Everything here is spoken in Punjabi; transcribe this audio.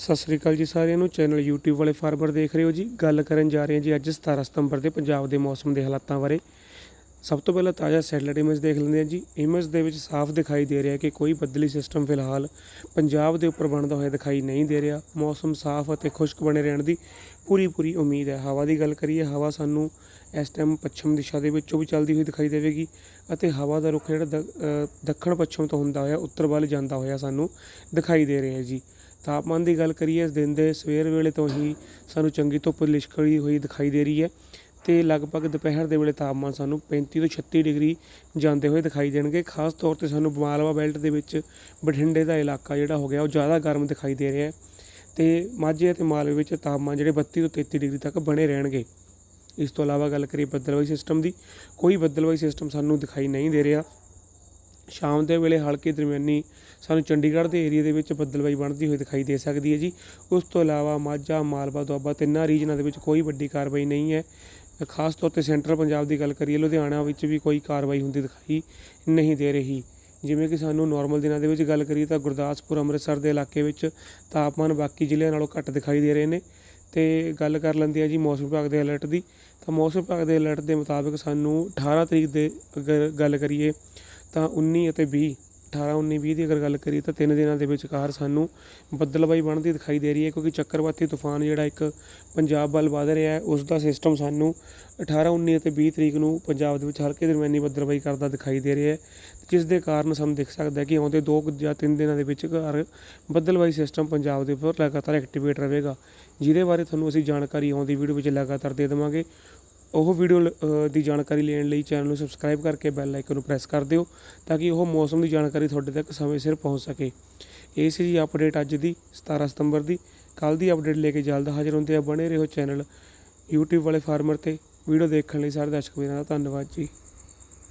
ਸਤਿ ਸ੍ਰੀ ਅਕਾਲ ਜੀ ਸਾਰਿਆਂ ਨੂੰ। ਚੈਨਲ YouTube ਵਾਲੇ ਫਾਰਮਰ ਦੇਖ ਰਹੇ ਹੋ ਜੀ। ਗੱਲ ਕਰਨ ਜਾ ਰਹੇ ਹਾਂ ਜੀ ਅੱਜ 17 ਸਤੰਬਰ ਦੇ ਪੰਜਾਬ ਦੇ ਮੌਸਮ ਦੇ ਹਾਲਾਤਾਂ ਬਾਰੇ। ਸਭ ਤੋਂ ਪਹਿਲਾਂ ਤਾਜ਼ਾ ਸੈਟਲਾਈਟ ਇਮੇਜ ਦੇਖ ਲੈਂਦੇ ਹਾਂ ਜੀ। ਇਮੇਜ ਦੇ ਵਿੱਚ ਸਾਫ਼ ਦਿਖਾਈ ਦੇ ਰਿਹਾ ਕਿ ਕੋਈ ਬੱਦਲੀ ਸਿਸਟਮ ਫਿਲਹਾਲ ਪੰਜਾਬ ਦੇ ਉੱਪਰ ਬਣਦਾ ਹੋਇਆ ਦਿਖਾਈ ਨਹੀਂ ਦੇ ਰਿਹਾ। ਮੌਸਮ ਸਾਫ਼ ਅਤੇ ਖੁਸ਼ਕ ਬਣੇ ਰਹਿਣ ਦੀ ਪੂਰੀ ਪੂਰੀ ਉਮੀਦ ਹੈ। ਹਵਾ ਦੀ ਗੱਲ ਕਰੀਏ, ਹਵਾ ਸਾਨੂੰ ਇਸ ਟਾਈਮ ਪੱਛਮ ਦਿਸ਼ਾ ਦੇ ਵਿੱਚੋਂ ਵੀ ਚੱਲਦੀ ਹੋਈ ਦਿਖਾਈ ਦੇਵੇਗੀ ਅਤੇ ਹਵਾ ਦਾ ਰੁਖ ਜਿਹੜਾ ਦੱਖਣ ਪੱਛਮ ਤੋਂ ਹੁੰਦਾ ਹੋਇਆ, ਉੱਤਰ ਵੱਲ ਜਾਂਦਾ ਹੋਇਆ ਸਾਨੂੰ ਦਿਖਾਈ ਦੇ ਰਿਹਾ ਜੀ। ਤਾਪਮਾਨ ਦੀ ਗੱਲ ਕਰੀਏ, ਇਸ ਦਿਨ ਦੇ ਸਵੇਰ ਵੇਲੇ ਤੋਂ ਹੀ ਸਾਨੂੰ ਚੰਗੀ ਧੁੱਪ ਲਿਸ਼ਕੜੀ ਹੋਈ ਦਿਖਾਈ ਦੇ ਰਹੀ ਹੈ ਤੇ ਲਗਭਗ ਦੁਪਹਿਰ ਦੇ ਵੇਲੇ ਤਾਪਮਾਨ ਸਾਨੂੰ 35 ਤੋਂ 36 ਡਿਗਰੀ ਜਾਂਦੇ ਹੋਏ ਦਿਖਾਈ ਦੇਣਗੇ। ਖਾਸ ਤੌਰ ਤੇ ਸਾਨੂੰ ਮਾਲਵਾ ਬੈਲਟ ਦੇ ਵਿੱਚ ਬਠਿੰਡੇ ਦਾ ਇਲਾਕਾ ਜਿਹੜਾ ਹੋ ਗਿਆ, ਉਹ ਜ਼ਿਆਦਾ ਗਰਮ ਦਿਖਾਈ ਦੇ ਰਿਹਾ ਹੈ ਤੇ ਮਾਝੇ ਅਤੇ ਮਾਲਵੇ ਵਿੱਚ ਤਾਪਮਾਨ ਜਿਹੜੇ 32 ਤੋਂ 33 ਡਿਗਰੀ ਤੱਕ ਬਣੇ ਰਹਿਣਗੇ। ਇਸ ਤੋਂ ਇਲਾਵਾ ਗੱਲ ਕਰੀਏ ਬੱਦਲਵਾਈ ਸਿਸਟਮ ਦੀ, ਕੋਈ ਬੱਦਲਵਾਈ ਸਿਸਟਮ ਸਾਨੂੰ ਦਿਖਾਈ ਨਹੀਂ ਦੇ ਰਿਹਾ। ਸ਼ਾਮ ਦੇ ਵੇਲੇ ਹਲਕੀ ਦਰਮਿਆਨੀ ਸਾਨੂੰ ਚੰਡੀਗੜ੍ਹ ਦੇ ਏਰੀਆ ਦੇ ਵਿੱਚ ਬੱਦਲਬਾਈ ਬਣਦੀ ਹੋਈ ਦਿਖਾਈ ਦੇ ਸਕਦੀ ਹੈ ਜੀ। ਉਸ ਤੋਂ ਇਲਾਵਾ ਮਾਝਾ, ਮਾਲਵਾ, ਦੁਆਬਾ ਤਿੰਨਾਂ ਰੀਜਨਾਂ ਦੇ ਵਿੱਚ ਕੋਈ ਵੱਡੀ ਕਾਰਵਾਈ ਨਹੀਂ ਹੈ। ਖਾਸ ਤੌਰ ਤੇ ਸੈਂਟਰਲ ਪੰਜਾਬ ਦੀ ਗੱਲ ਕਰੀਏ, ਲੁਧਿਆਣਾ ਵਿੱਚ ਵੀ ਕੋਈ ਕਾਰਵਾਈ ਹੁੰਦੀ ਦਿਖਾਈ ਨਹੀਂ ਦੇ ਰਹੀ। ਜਿਵੇਂ ਕਿ ਸਾਨੂੰ ਨਾਰਮਲ ਦਿਨਾਂ ਦੇ ਵਿੱਚ ਗੱਲ ਕਰੀਏ ਤਾਂ ਗੁਰਦਾਸਪੁਰ, ਅੰਮ੍ਰਿਤਸਰ ਦੇ ਇਲਾਕੇ ਵਿੱਚ ਤਾਪਮਾਨ ਬਾਕੀ ਜ਼ਿਲ੍ਹਿਆਂ ਨਾਲੋਂ ਘੱਟ ਦਿਖਾਈ ਦੇ ਰਹੇ ਨੇ। ਤੇ ਗੱਲ ਕਰ ਲੈਂਦੇ ਆ ਜੀ ਮੌਸਮ ਵਿਭਾਗ ਦੇ ਅਲਰਟ ਦੀ। ਤਾਂ ਮੌਸਮ ਵਿਭਾਗ ਦੇ ਅਲਰਟ ਦੇ ਮੁਤਾਬਕ ਸਾਨੂੰ 18 ਤਰੀਕ ਦੇ ਅਗਰ ਗੱਲ ਕਰੀਏ ਤਾਂ 19 ਅਤੇ 20 18 19 20 ਦੀ ਅਗਰ ਗੱਲ ਕਰੀਏ ਤਾਂ ਤਿੰਨ ਦਿਨਾਂ ਦੇ ਵਿਚਕਾਰ ਸਾਨੂੰ ਬੱਦਲਬਾਈ ਬਣਦੀ ਦਿਖਾਈ ਦੇ ਰਹੀ ਹੈ ਕਿਉਂਕਿ ਚੱਕਰਵਾਤੀ ਤੂਫਾਨ ਜਿਹੜਾ ਇੱਕ ਪੰਜਾਬ ਵੱਲ ਵਧ ਰਿਹਾ ਹੈ, ਉਸ ਦਾ ਸਿਸਟਮ ਸਾਨੂੰ 18 19 ਅਤੇ 20 ਤਰੀਕ ਨੂੰ ਪੰਜਾਬ ਦੇ ਵਿੱਚ ਹਲਕੇ ਦਰਮਿਆਨੀ ਬੱਦਲਬਾਈ ਕਰਦਾ ਦਿਖਾਈ ਦੇ ਰਿਹਾ ਹੈ, ਜਿਸ ਦੇ ਕਾਰਨ ਸਾਨੂੰ ਦਿਖ ਸਕਦਾ ਹੈ ਕਿ ਆਉਂਦੇ 2 ਜਾਂ 3 ਦਿਨਾਂ ਦੇ ਵਿੱਚ ਘਰ ਬੱਦਲਬਾਈ ਸਿਸਟਮ ਪੰਜਾਬ ਦੇ ਉੱਪਰ ਲਗਾਤਾਰ ਐਕਟੀਵੇਟ ਰਹੇਗਾ, ਜਿਹਦੇ ਬਾਰੇ ਤੁਹਾਨੂੰ ਅਸੀਂ ਜਾਣਕਾਰੀ ਆਉਂਦੀ ਵੀਡੀਓ ਵਿੱਚ ਲਗਾਤਾਰ ਦੇ ਦੇਵਾਂਗੇ। ਉਹ ਵੀਡੀਓ ਲ- ਦੀ ਜਾਣਕਾਰੀ ਲੈਣ ਲਈ ਚੈਨਲ ਨੂੰ ਸਬਸਕ੍ਰਾਈਬ ਕਰਕੇ ਬੈਲ ਆਈਕਨ ਨੂੰ ਪ੍ਰੈਸ ਕਰ ਦਿਓ ਤਾਂ ਕਿ ਉਹ ਮੌਸਮ ਦੀ ਜਾਣਕਾਰੀ ਤੁਹਾਡੇ ਤੱਕ ਸਮੇਂ ਸਿਰ ਪਹੁੰਚ ਸਕੇ। ਇਹ ਸੀ ਜੀ ਅਪਡੇਟ ਅੱਜ ਦੀ 17 ਸਤੰਬਰ ਦੀ। ਕੱਲ ਦੀ ਅਪਡੇਟ ਲੈ ਕੇ ਜਲਦ ਹਾਜ਼ਰ ਹੁੰਦੇ ਆ ਬਣੇ ਰਹੋ ਚੈਨਲ YouTube ਵਾਲੇ ਫਾਰਮਰ ਤੇ। ਵੀਡੀਓ ਦੇਖਣ ਲਈ ਸਾਰੇ ਦਰਸ਼ਕ ਵੀਰਾਂ ਦਾ ਧੰਨਵਾਦ ਜੀ।